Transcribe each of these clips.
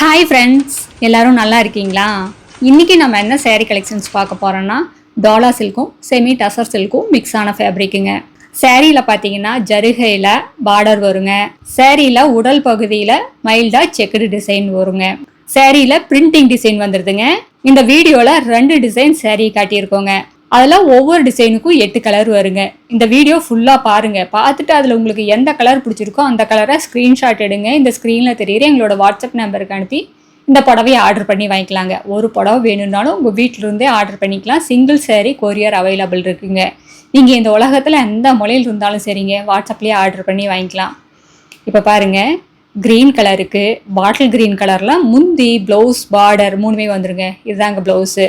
Hi friends எல்லோரும் நல்லா இருக்கீங்களா? இன்றைக்கி நம்ம என்ன சேரீ கலெக்ஷன்ஸ் பார்க்க போகிறோன்னா டாலா சில்க்கும் செமி டசர் சில்க்கும் மிக்ஸ் ஆன ஃபேப்ரிக்குங்க சேரீயில் பார்த்தீங்கன்னா ஜருகையில் பார்டர் வருங்க. சேரீயில் உடல் பகுதியில் மைல்டாக செக்குடு டிசைன் வருங்க. சேரீயில் பிரிண்டிங் டிசைன் வந்துடுதுங்க இந்த வீடியோவில் ரெண்டு டிசைன் சேரீ காட்டியிருக்கோங்க. அதில் ஒவ்வொரு டிசைனுக்கும் எட்டு கலர் வருங்க. இந்த வீடியோ ஃபுல்லாக பாருங்கள் பார்த்துட்டு அதில் உங்களுக்கு எந்த கலர் பிடிச்சிருக்கோ அந்த கலரை ஸ்க்ரீன்ஷாட் எடுங்க. இந்த ஸ்க்ரீனில் தெரியுற எங்களோட வாட்ஸ்அப் நம்பருக்கு அனுப்பி இந்த புடவையை ஆர்டர் பண்ணி வாங்கிக்கலாங்க. ஒரு புடவை வேணும்னாலும் உங்கள் வீட்டிலிருந்தே ஆர்டர் பண்ணிக்கலாம். சிங்கிள் சேரீ கொரியர் அவைலபிள் இருக்குங்க. நீங்கள் இந்த உலகத்தில் எந்த மொழியில் இருந்தாலும் சரிங்க. வாட்ஸ்அப்லேயே ஆர்டர் பண்ணி வாங்கிக்கலாம். இப்போ பாருங்கள் க்ரீன் கலருக்கு பாட்டில் க்ரீன் கலரில் முந்தி ப்ளவுஸ் பார்டர் மூணுமே வந்துருங்க. இதுதாங்க ப்ளவுஸு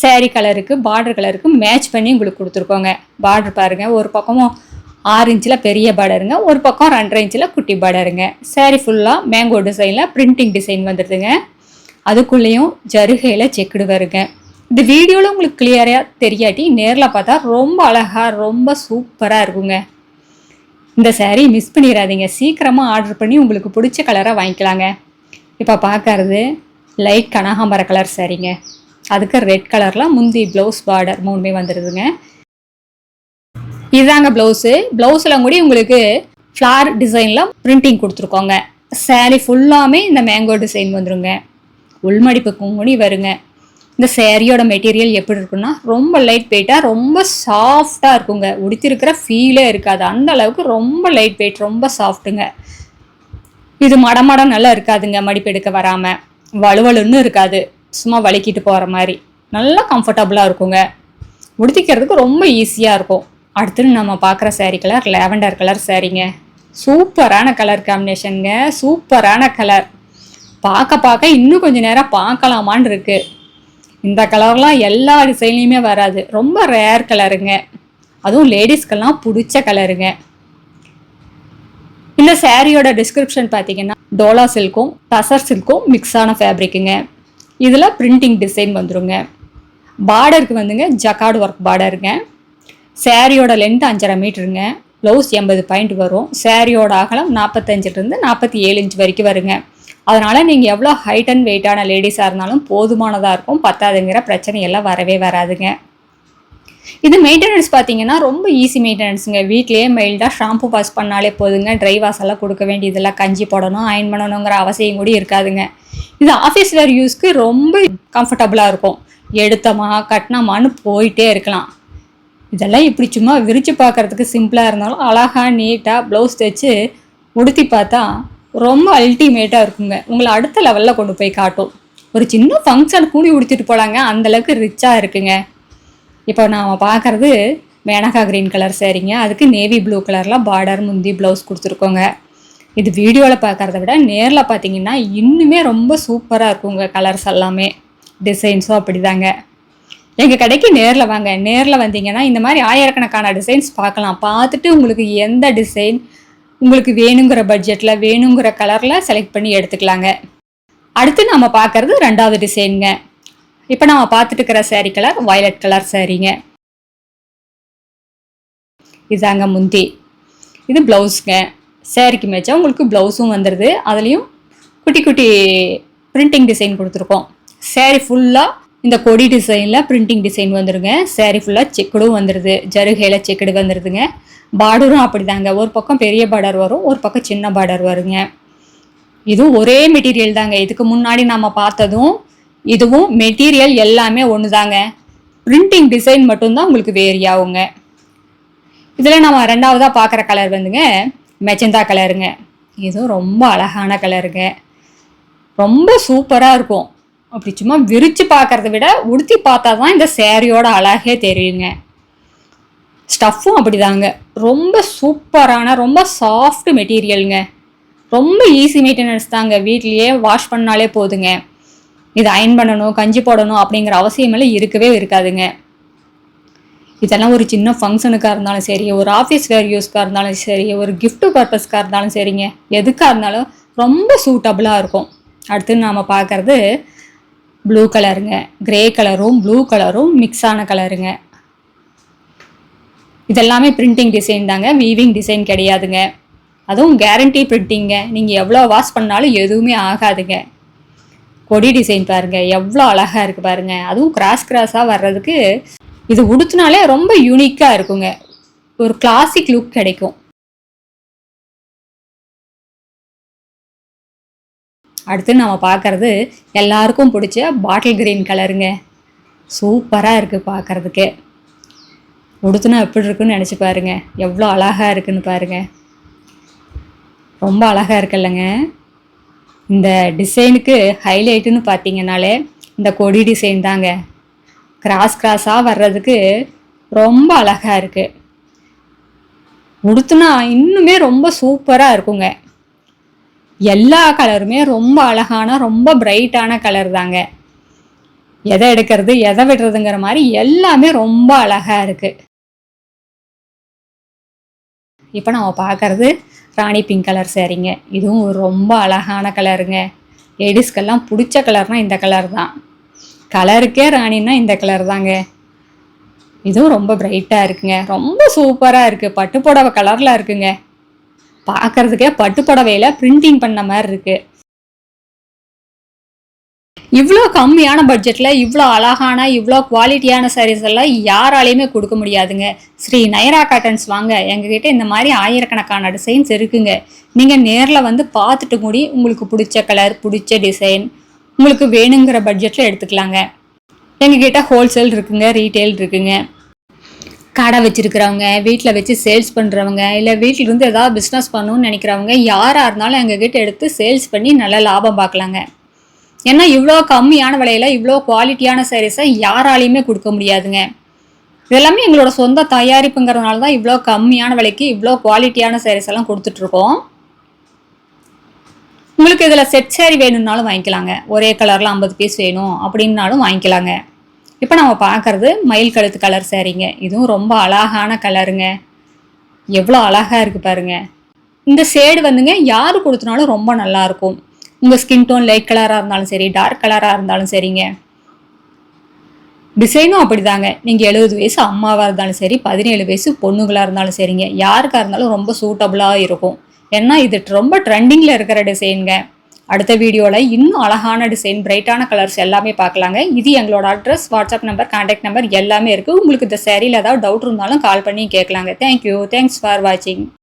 சேரீ கலருக்கு பார்டர் கலருக்கு மேட்ச் பண்ணி உங்களுக்கு கொடுத்துருக்கோங்க. பார்டர் பாருங்கள் ஒரு பக்கமும் ஆறு இன்ச்சில் பெரிய பார்டருங்க ஒரு பக்கம் ரெண்டரை இன்ச்சில் குட்டி பார்டருங்க சேரீ ஃபுல்லாக மேங்கோ டிசைனில் பிரிண்டிங் டிசைன் வந்துடுதுங்க அதுக்குள்ளேயும் ஜருகையில் செக்குடு வருங்க இந்த வீடியோவில் உங்களுக்கு கிளியராக தெரியாட்டி நேரில் பார்த்தா ரொம்ப அழகாக ரொம்ப சூப்பராக இருக்குங்க. இந்த சேரீ மிஸ் பண்ணிடாதீங்க சீக்கிரமாக ஆர்டர் பண்ணி உங்களுக்கு பிடிச்ச கலராக வாங்கிக்கலாங்க. இப்போ பார்க்கறது லைட் கனகாம்பர கலர் சாரீங்க அதுக்கு ரெட் கலரில் முந்தி ப்ளவுஸ் பார்டர் மூணுமே வந்துடுதுங்க இதுதாங்க ப்ளவுஸு ப்ளவுஸில் கூட உங்களுக்கு ஃப்ளார் டிசைனில் பிரிண்டிங் கொடுத்துருக்கோங்க. சேரீ ஃபுல்லாமே இந்த மேங்கோ டிசைன் வந்துருங்க. உள்மடிப்புக்கும் கூட வருங்க. இந்த சேரீயோட மெட்டீரியல் எப்படி இருக்குன்னா ரொம்ப லைட் வெயிட்டாக ரொம்ப சாஃப்டாக இருக்குங்க. உடுத்திருக்கிற ஃபீலே இருக்காது. அந்த அளவுக்கு ரொம்ப லைட் வெயிட் ரொம்ப சாஃப்ட்டுங்க இது மடமடம் நல்லா இருக்காதுங்க மடிப்பு எடுக்க வராமல் வலுவலுன்னு இருக்காது. சும்மா வலிக்கிட்டு போகிற மாதிரி. நல்லா கம்ஃபர்டபுளாக இருக்குங்க. உடுத்திக்கிறதுக்கு ரொம்ப ஈஸியாக இருக்கும். அடுத்து நம்ம பார்க்குற சேரீ கலர் லேவண்டர் கலர் சேரீங்க சூப்பரான கலர் காம்பினேஷனுங்க சூப்பரான கலர் பார்க்க பார்க்க இன்னும் கொஞ்சம் நேரம் பார்க்கலாமான்னு இருக்கு. இந்த கலர்லாம் எல்லா டிசைன்லையுமே வராது. ரொம்ப ரேர் கலருங்க அதுவும் லேடிஸ்க்கெல்லாம் பிடிச்ச கலருங்க இந்த சேரீயோட டிஸ்கிரிப்ஷன் பார்த்தீங்கன்னா டோலா சில்க்கும் டசர் சில்க்கும் மிக்ஸான ஃபேப்ரிக்குங்க இதில் பிரிண்டிங் டிசைன் வந்துருங்க. பார்டருக்கு வந்துங்க ஜக்கார்டு ஒர்க் பார்டருங்க சேரீயோட லென்த் அஞ்சரை மீட்டருங்க ப்ளவுஸ் எண்பது பாயிண்ட் வரும். சேரீயோட அகலம் நாற்பத்தஞ்சிலிருந்து நாற்பத்தி ஏழு இன்ச் வரைக்கும் வருங்க. அதனால் நீங்கள் எவ்வளோ ஹைட் அண்ட் வெயிட்டான லேடிஸாக இருந்தாலும் போதுமானதாக இருக்கும். பத்தாதுங்கிற பிரச்சனை எல்லாம் வரவே வராதுங்க. இது மெயின்டெனன்ஸ் பார்த்தீங்கன்னா ரொம்ப ஈஸி மெயின்டெனன்ஸுங்க வீட்லேயே மைல்டாக ஷாம்பு வாஷ் பண்ணாலே போதுங்க. ட்ரை வாஷ் எல்லாம் கொடுக்க வேண்டியதெல்லாம் கஞ்சி போடணும் அயன் பண்ணணுங்கிற அவசியம் கூட இருக்காதுங்க. இது ஆஃபீஸ் வேர் யூஸ்க்கு ரொம்ப கம்ஃபர்டபுளாக இருக்கும். எடுத்தமா கட்டினமான்னு போயிட்டே இருக்கலாம். இதெல்லாம் இப்படி சும்மா விரித்து பார்க்கறதுக்கு சிம்பிளாக இருந்தாலும் அழகாக நீட்டாக ப்ளவுஸ் தைச்சு உடுத்தி பார்த்தா ரொம்ப அல்டிமேட்டாக இருக்குங்க. உங்களை அடுத்த லெவலில் கொண்டு போய் காட்டும். ஒரு சின்ன ஃபங்க்ஷன் கூடி உடுத்திட்டு போகலாங்க அந்தளவுக்கு ரிச்சாக இருக்குங்க. இப்போ நாம் பார்க்குறது மேனகா க்ரீன் கலர் சரிங்க அதுக்கு நேவி ப்ளூ கலரில் பார்டர் முந்தி ப்ளவுஸ் கொடுத்துருக்கோங்க. இது வீடியோவில் பார்க்குறத விட நேரில் பார்த்தீங்கன்னா இன்னுமே ரொம்ப சூப்பராக இருக்குங்க கலர்ஸ் எல்லாமே. டிசைன்ஸும் அப்படிதாங்க. எங்கள் கடைக்கு நேரில் வாங்க. நேரில் வந்தீங்கன்னா இந்த மாதிரி ஆயிரக்கணக்கான டிசைன்ஸ் பார்க்கலாம் பார்த்துட்டு உங்களுக்கு எந்த டிசைன் உங்களுக்கு வேணுங்கிற பட்ஜெட்டில் வேணுங்கிற கலரில் செலக்ட் பண்ணி எடுத்துக்கலாங்க. அடுத்து நம்ம பார்க்கறது ரெண்டாவது டிசைனுங்க இப்போ நம்ம பார்த்துட்டு இருக்கிற saree கலர் வயலட் கலர் சாரீங்க இதாங்க முந்தி. இது ப்ளவுஸுங்க சாரிக்கு மேட்சாக உங்களுக்கு ப்ளவுஸும் வந்துடுது அதுலேயும் குட்டி குட்டி பிரிண்டிங் டிசைன் கொடுத்துருக்கோம். சேரீ ஃபுல்லாக இந்த கொடி டிசைனில் பிரிண்டிங் டிசைன் வந்துடுங்க சேரீ ஃபுல்லாக செக்குடும் வந்துடுது ஜருகையில் செக்குடு வந்துடுதுங்க பார்டரும் அப்படிதாங்க. ஒரு பக்கம் பெரிய பார்டர் வரும் ஒரு பக்கம் சின்ன பார்டர் வருங்க. இதுவும் ஒரே மெட்டீரியல் தாங்க. இதுக்கு முன்னாடி நம்ம பார்த்ததும் இதுவும் மெட்டீரியல் எல்லாமே ஒன்று தாங்க பிரிண்டிங் டிசைன் மட்டும்தான் உங்களுக்கு வேரி ஆகுங்க இதில் நம்ம ரெண்டாவதாக பார்க்குற கலர் வந்துங்க மெச்சந்தா கலருங்க இதுவும் ரொம்ப அழகான கலருங்க ரொம்ப சூப்பராக இருக்கும். அப்படி சும்மா விரித்து பார்க்கறத விட உடுத்தி பார்த்தா தான் இந்த சேரீயோட அழகே தெரியுங்க. ஸ்டஃப்பும் அப்படிதாங்க. ரொம்ப சூப்பரான ரொம்ப சாஃப்ட் மெட்டீரியலுங்க ரொம்ப ஈஸி மெயின்டெனன்ஸ் தாங்க. வீட்லேயே வாஷ் பண்ணாலே போதுங்க. இது அயன் பண்ணணும் கஞ்சி போடணும் அப்படிங்கிற அவசியமெல்லாம் இருக்கவே இருக்காதுங்க. இதெல்லாம் ஒரு சின்ன ஃபங்க்ஷனுக்காக இருந்தாலும் சரி ஒரு ஆஃபீஸ் வேர் யூஸ்க்காக இருந்தாலும் சரி ஒரு கிஃப்ட் பர்பஸ்க்காக இருந்தாலும் சரிங்க. எதுக்காக இருந்தாலும் ரொம்ப சூட்டபுளாக இருக்கும். அடுத்து நாம் பார்க்குறது ப்ளூ கலருங்க க்ரே கலரும் ப்ளூ கலரும் மிக்ஸ் ஆன கலருங்க இதெல்லாமே பிரிண்டிங் டிசைன் தாங்க. வீவிங் டிசைன் கிடையாதுங்க. அதுவும் கேரண்டி பிரிண்டிங்க நீங்கள் எவ்வளோ வாஷ் பண்ணாலும் எதுவுமே ஆகாதுங்க. கொடி டிசைன் பாருங்கள் எவ்வளோ அழகாக இருக்குது பாருங்க. அதுவும் கிராஸ் கிராஸாக வர்றதுக்கு இது உடுத்தினாலே ரொம்ப யூனிக்காக இருக்குங்க. ஒரு கிளாசிக் லுக் கிடைக்கும். அடுத்து நம்ம பார்க்கறது எல்லாருக்கும் பிடிச்ச பாட்டில் கிரீன் கலருங்க சூப்பராக இருக்குது பார்க்கறதுக்கு உடுத்துனா எப்படி இருக்குன்னு நினச்சி பாருங்க. எவ்வளோ அழகாக இருக்குன்னு பாருங்க. ரொம்ப அழகாக இருக்குல்லங்க. இந்த டிசைனுக்கு ஹைலைட்டுன்னு பார்த்தீங்கனாலே இந்த கொடி டிசைன் தாங்க. கிராஸ் கிராஸாக வர்றதுக்கு ரொம்ப அழகாக இருக்குது உடுத்துனா இன்னுமே ரொம்ப சூப்பராக இருக்குங்க. எல்லா கலருமே ரொம்ப அழகான ரொம்ப பிரைட்டான கலர் தாங்க. எதை எடுக்கிறது எதை விடுறதுங்கிற மாதிரி எல்லாமே ரொம்ப அழகாக இருக்குது இப்போ நம்ம பார்க்குறது ராணி பிங்க் கலர் சேரீங்க இதுவும் ரொம்ப அழகான கலருங்க லேடிஸ்க்கெல்லாம் பிடிச்ச கலர்னால் இந்த கலர் தான். கலருக்கே ராணின்னா இந்த கலர் தாங்க. இதுவும் ரொம்ப பிரைட்டாக இருக்குங்க. ரொம்ப சூப்பராக இருக்குது பட்டு புடவை கலரில் இருக்குங்க. பார்க்கறதுக்கே பட்டு புடவையில் பிரிண்டிங் பண்ண மாதிரி இருக்குது இவ்வளோ கம்மியான பட்ஜெட்டில் இவ்வளோ அழகான இவ்வளோ குவாலிட்டியான சாரீஸ் எல்லாம் யாராலையுமே கொடுக்க முடியாதுங்க. ஸ்ரீ நயரா காட்டன்ஸ் வாங்க. எங்ககிட்ட இந்த மாதிரி ஆயிரக்கணக்கான டிசைன்ஸ் இருக்குங்க. நீங்கள் நேரில் வந்து பார்த்துட்டு கூடி உங்களுக்கு பிடிச்ச கலர் பிடிச்ச டிசைன் உங்களுக்கு வேணுங்கிற பட்ஜெட்டில் எடுத்துக்கலாங்க. எங்ககிட்ட ஹோல்சேல் இருக்குங்க ரீட்டெயில் இருக்குங்க. கடை வச்சுருக்கிறவங்க வீட்டில் வச்சு சேல்ஸ் பண்ணுறவங்க இல்லை வீட்டில் இருந்து ஏதாவது பிஸ்னஸ் பண்ணணும்னு நினைக்கிறவங்க யாராக இருந்தாலும் எங்ககிட்ட எடுத்து சேல்ஸ் பண்ணி நல்ல லாபம் பார்க்கலாங்க. ஏன்னா இவ்வளோ கம்மியான விலையில இவ்வளோ குவாலிட்டியான சாரீஸை யாராலையுமே கொடுக்க முடியாதுங்க. இதெல்லாமே எங்களோட சொந்த தயாரிப்புங்கிறதுனால தான் இவ்வளோ கம்மியான விலைக்கு இவ்வளோ குவாலிட்டியான சாரீஸ் எல்லாம் கொடுத்துட்ருக்கோம். உங்களுக்கு இதில் செட் சேரீ வேணும்னாலும் வாங்கிக்கலாங்க. ஒரே கலரில் ஐம்பது பீஸ் வேணும் அப்படின்னாலும் வாங்கிக்கலாங்க. இப்போ நம்ம பார்க்குறது மயில் கழுத்து கலர் சாரீங்க இதுவும் ரொம்ப அழகான கலருங்க எவ்வளோ அழகாக இருக்குது பாருங்க. இந்த ஷேடு வந்துங்க யார் கொடுத்தனாலும் ரொம்ப நல்லாயிருக்கும் உங்கள் ஸ்கின் டோன் லைட் கலராக இருந்தாலும் சரி டார்க் கலராக இருந்தாலும் சரிங்க. டிசைனும் அப்படிதாங்க. நீங்கள் எழுபது வயசு அம்மாவாக இருந்தாலும் சரி பதினேழு வயசு பொண்ணுங்களாக இருந்தாலும் சரிங்க. யாருக்காக இருந்தாலும் ரொம்ப சூட்டபுளாக இருக்கும். ஏன்னா இது ரொம்ப ட்ரெண்டிங்கில் இருக்கிற டிசைனுங்க அடுத்த வீடியோவில் இன்னும் அழகான டிசைன் பிரைட்டான கலர்ஸ் எல்லாமே பார்க்கலாங்க. இது எங்களோட address WhatsApp number contact number எல்லாமே இருக்குது உங்களுக்கு இந்த சேரீயில் ஏதாவது டவுட் இருந்தாலும் கால் பண்ணி கேட்கலாங்க. தேங்க்யூ தேங்க்ஸ் ஃபார் வாட்சிங்